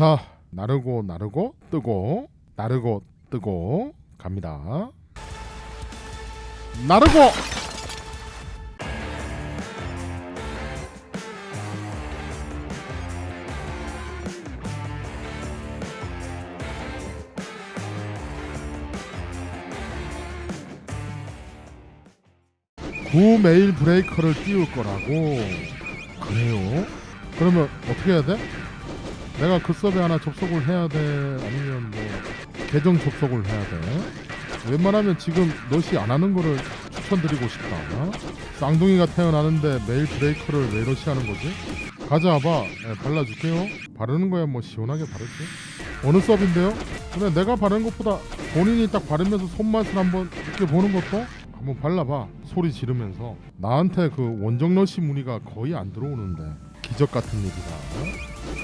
자 나르고 나르고 뜨고 나르고 뜨고 갑니다. 나르고 구메일 브레이커를 띄울 거라고 그래요? 그러면 어떻게 해야 돼? 내가 그 서버에 하나 접속을 해야 돼? 아니면 뭐 계정 접속을 해야 돼? 웬만하면 지금 넛이 안 하는 거를 추천드리고 싶다. 쌍둥이가 태어나는데 메일 브레이커를 왜 넛이 하는 거지? 가져와봐. 네, 발라줄게요. 바르는 거야 뭐 시원하게 바를게 어느 서버인데요? 그래 내가 바르는 것보다 본인이 딱 바르면서 손맛을 한번 느껴보는 것도 한번 발라봐. 소리 지르면서. 나한테 그 원정 넛이 무늬가 거의 안 들어오는데. 기적 같은 일이다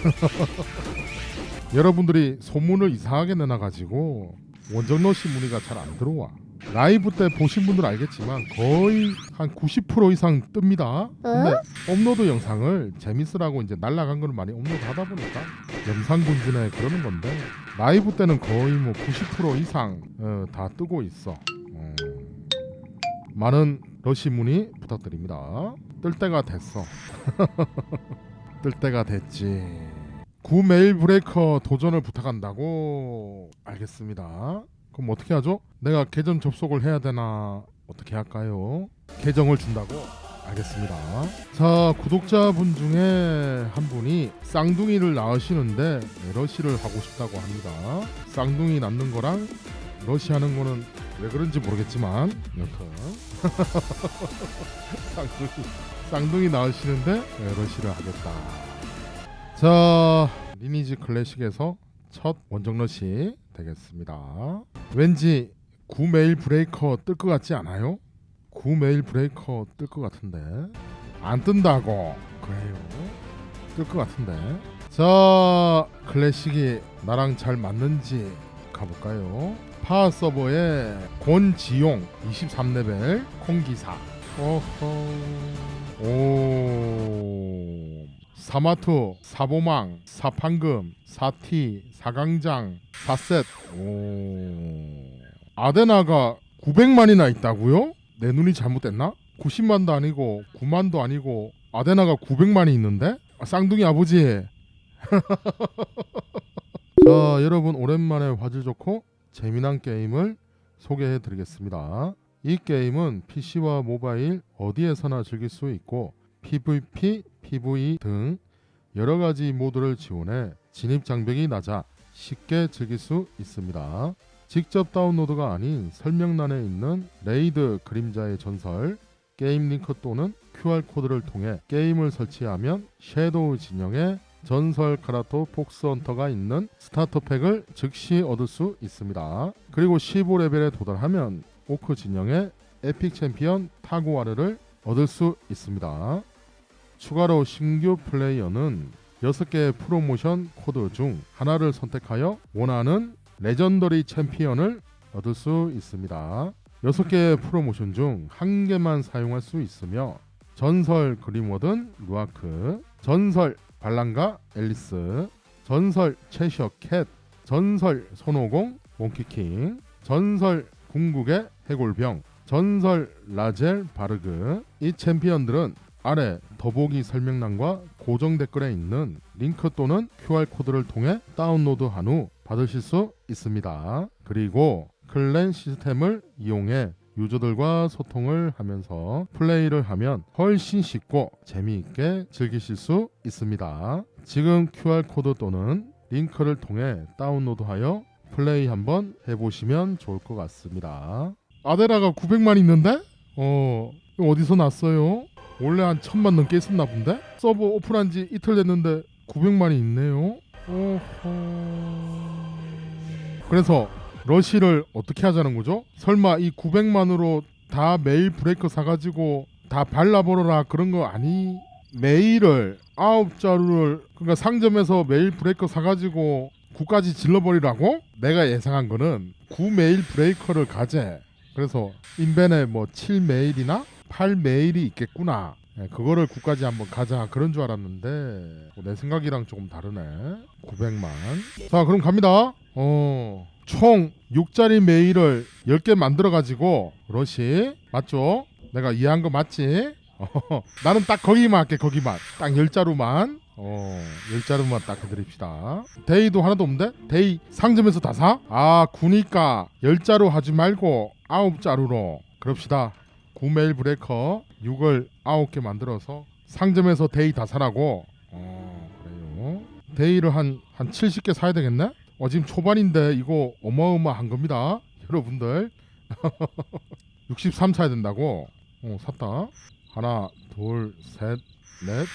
여러분들이 소문을 이상하게 내놔가지고 원정 넛이 무늬가 잘 안 들어와 라이브 때 보신 분들 알겠지만 거의 한 90% 이상 뜹니다 근데 업로드 영상을 재밌으라고 이제 날라간 걸 많이 업로드 하다 보니까 영상 군진에 그러는 건데 라이브 때는 거의 뭐 90% 이상 어, 다 뜨고 있어 어. 많은 러시 문의 부탁드립니다. 뜰 때가 됐어. 뜰 때가 됐지. 구 메일 브레이커 도전을 부탁한다고 알겠습니다. 그럼 어떻게 하죠? 내가 계정 접속을 해야 되나 어떻게 할까요? 계정을 준다고 알겠습니다. 자 구독자분 중에 한 분이 쌍둥이를 낳으시는데 러시를 하고 싶다고 합니다. 쌍둥이 낳는 거랑 러시 하는 거는 왜 그런지 모르겠지만 여튼 쌍둥이 쌍둥이 낳으시는데 네, 러시를 하겠다. 자 리니지 클래식에서 첫 원정 러시 되겠습니다. 왠지 구메일 브레이커 뜰 것 같지 않아요? 구메일 브레이커 뜰 것 같은데 안 뜬다고 그래요? 뜰 것 같은데 자 클래식이 나랑 잘 맞는지 가볼까요? 파워 서버에 권지용 23레벨 콩기사 어허 오 사마투 사보망 사판금 사티 사강장 사셋 오 아데나가 900만이나 있다고요? 내 눈이 잘못됐나? 90만도 아니고 9만도 아니고 아데나가 900만이 있는데? 아, 쌍둥이 아버지 자 여러분 오랜만에 화질 좋고 재미난 게임을 소개해 드리겠습니다. 이 게임은 PC와 모바일 어디에서나 즐길 수 있고 PVP, PVE 등 여러 가지 모드를 지원해 진입 장벽이 낮아 쉽게 즐길 수 있습니다. 직접 다운로드가 아닌 설명란에 있는 레이드 그림자의 전설 게임 링크 또는 QR 코드를 통해 게임을 설치하면 섀도우 진영에 전설 카라토 폭스 헌터가 있는 스타터 팩을 즉시 얻을 수 있습니다. 그리고 15레벨에 도달하면 오크 진영의 에픽 챔피언 타고와르를 얻을 수 있습니다. 추가로 신규 플레이어는 6개의 프로모션 코드 중 하나를 선택하여 원하는 레전더리 챔피언을 얻을 수 있습니다. 6개의 프로모션 중 한 개만 사용할 수 있으며 전설 그림워든 루아크, 전설 발랑가 앨리스, 전설 채셔 캣, 전설 손오공 몽키킹, 전설 궁극의 해골병, 전설 라젤 바르그 이 챔피언들은 아래 더보기 설명란과 고정 댓글에 있는 링크 또는 QR 코드를 통해 다운로드한 후 받으실 수 있습니다. 그리고 클랜 시스템을 이용해 유저들과 소통을 하면서 플레이를 하면 훨씬 쉽고 재미있게 즐기실 수 있습니다. 지금 QR코드 또는 링크를 통해 다운로드하여 플레이 한번 해보시면 좋을 것 같습니다. 아데라가 900만 있는데? 어, 어디서 났어요? 원래 한 천만 넘게 있었나 본데? 서버 오픈한 지 이틀 됐는데 900만이 있네요. 오호... 그래서 러시를 어떻게 하자는 거죠? 설마 이 900만으로 다 메일 브레이커 사가지고 다 발라버려라 그런 거 아니? 메일을 아홉 자루를 그러니까 상점에서 메일 브레이커 사가지고 9까지 질러버리라고? 내가 예상한 거는 9 메일 브레이커를 가재. 그래서 인벤에 뭐 7 메일이나 8 메일이 있겠구나 예, 그거를 9까지 한번 가자 그런 줄 알았는데 뭐 내 생각이랑 조금 다르네 900만 자 그럼 갑니다 어 총 6짜리 메일을 10개 만들어 가지고 러시 맞죠? 내가 이해한 거 맞지? 어, 나는 딱 거기만 할게 거기만 딱 10자루만 어 10자루만 딱 해드립시다 데이도 하나도 없는데? 데이 상점에서 다 사? 아 9니까 10자루 하지 말고 9자루로 그럽시다 9메일 브레이커 6을 9개 만들어서 상점에서 데이 다 사라고 어 그래요 데이를 한, 한 70개 사야 되겠네? 어 지금 초반인데 이거 어마어마한 겁니다 여러분들 63 사야 된다고? 어 샀다 하나 둘 셋 넷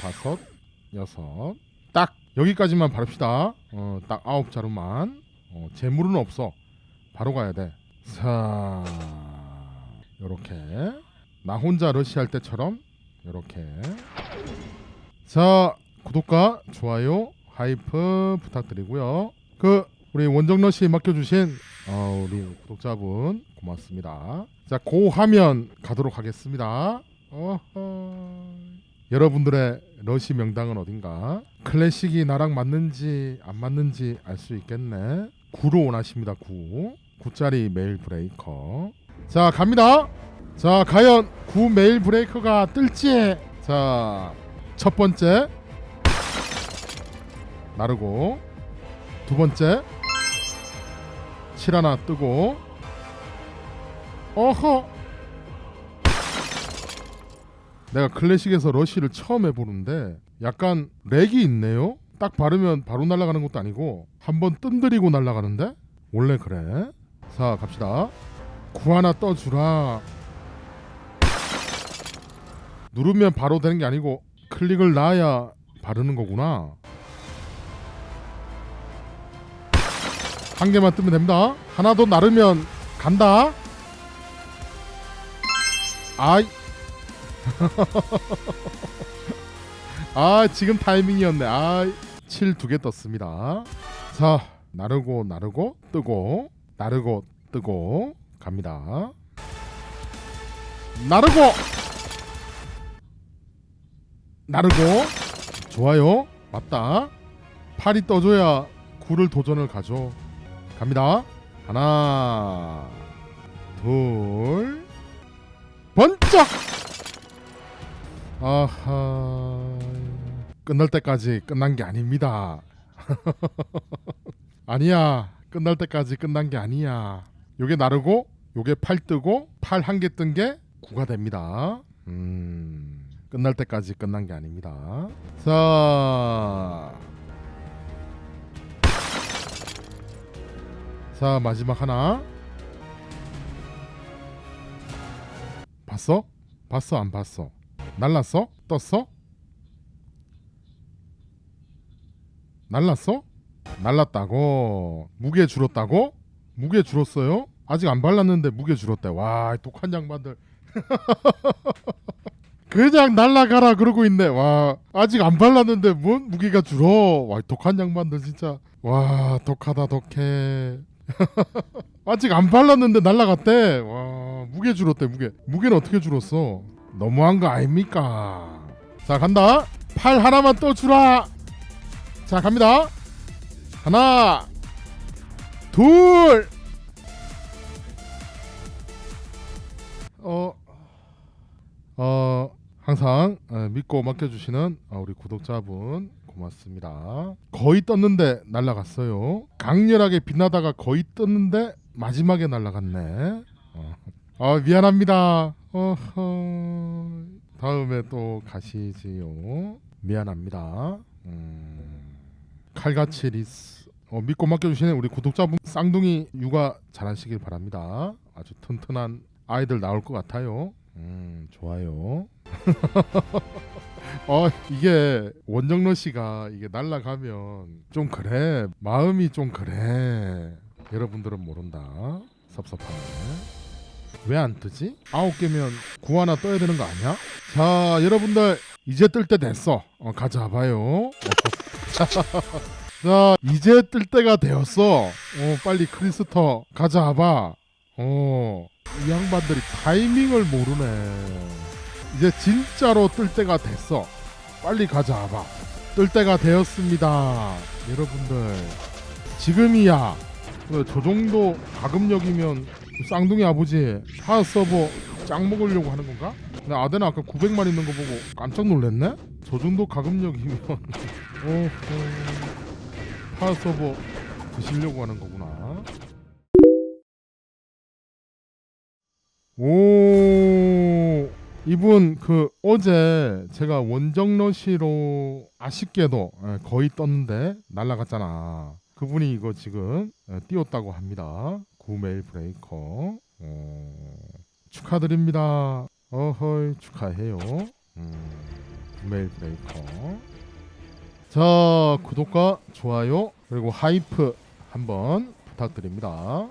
다섯 여섯. 딱 여기까지만 바릅시다. 어 딱 아홉 자루만. 어, 재물은 없어. 바로 가야 돼자 요렇게. 나 혼자 러시할 때처럼 요렇게. 자 구독과 좋아요 하이프 부탁드리고요. 그 우리 원정러시 맡겨주신 어, 우리 구독자분 고맙습니다. 자 고 하면 가도록 하겠습니다. 어허. 여러분들의 러시 명당은 어딘가? 클래식이 나랑 맞는지 안 맞는지 알 수 있겠네. 9로 원하십니다 9 9짜리 메일 브레이커. 자 갑니다. 자 과연 9 메일 브레이커가 뜰지? 자 첫 번째. 나르고. 두 번째. 7 하나 뜨고. 어허 내가 클래식에서 러쉬를 처음 해보는데 약간 렉이 있네요. 딱 바르면 바로 날아가는 것도 아니고 한번 뜸들이고 날아가는데? 원래 그래. 자 갑시다. 구 하나 떠주라. 누르면 바로 되는 게 아니고 클릭을 놔야 바르는 거구나. 한 개만 뜨면 됩니다. 하나 더 나르면 간다. 아이 아 지금 타이밍이었네. 아7 두 개 떴습니다. 자 나르고 나르고 뜨고 나르고 뜨고 갑니다. 나르고! 나르고! 좋아요. 맞다. 팔이 떠줘야 구를 도전을 가죠. 갑니다. 하나 둘 번쩍 아하. 끝날 때까지 끝난 게 아닙니다. 아니야. 끝날 때까지 끝난 게 아니야. 요게 나르고 요게 팔 뜨고 팔 한 개 뜬게 9가 됩니다. 음. 끝날 때까지 끝난 게 아닙니다. 자. 자 마지막 하나. 봤어? 봤어 안 봤어? 날랐어? 떴어? 날랐어? 날랐다고 무게 줄었다고? 무게 줄었어요? 아직 안 발랐는데 무게 줄었대 와 독한 양반들 그냥 날라가라 그러고 있네 와 아직 안 발랐는데 뭔 무게가 줄어 와 독한 양반들 진짜 와 독하다 독해 아직 안 발랐는데 날라갔대 와 무게 줄었대 무게 무게는 어떻게 줄었어 너무한 거 아닙니까 자 간다 팔 하나만 떠주라 자 갑니다 하나 둘 어, 어, 항상 어, 믿고 맡겨주시는 어, 우리 구독자분 고맙습니다. 거의 떴는데 날라갔어요. 강렬하게 빛나다가 거의 떴는데 마지막에 날라갔네. 어. 아 미안합니다. 어허. 다음에 또 가시지요. 미안합니다. 음. 칼같이 리스. 어, 믿고 맡겨주시는 우리 구독자분 쌍둥이 육아 잘하시길 바랍니다. 아주 튼튼한 아이들 나올 것 같아요. 음 좋아요. 어 이게 원정로 씨가 이게 날라가면 좀 그래 마음이 좀 그래 여러분들은 모른다 섭섭하네 왜 안 뜨지? 아홉 개면 구 하나 떠야 되는 거 아니야? 자 여러분들 이제 뜰 때 됐어 어, 가자 봐요 자 이제 뜰 때가 되었어 어 빨리 크리스터 가자 봐 어, 이 양반들이 타이밍을 모르네 이제 진짜로 뜰 때가 됐어. 빨리 가져와봐. 뜰 때가 되었습니다. 여러분들 지금이야. 그래, 저 정도 가급력이면 쌍둥이 아버지 파워 서버 짱 먹으려고 하는 건가? 나 아데나 아까 900만 있는 거 보고 깜짝 놀랐네. 저 정도 가급력이면 어, 파워 서버 드시려고 하는 거구나. 오 이분 그 어제 제가 원정러시로 아쉽게도 예, 거의 떴는데 날라갔잖아. 그분이 이거 지금 예, 띄웠다고 합니다. 구메일 브레이커 어, 축하드립니다. 어허이 축하해요. 음, 구메일 브레이커. 자 구독과 좋아요 그리고 하이프 한번 부탁드립니다.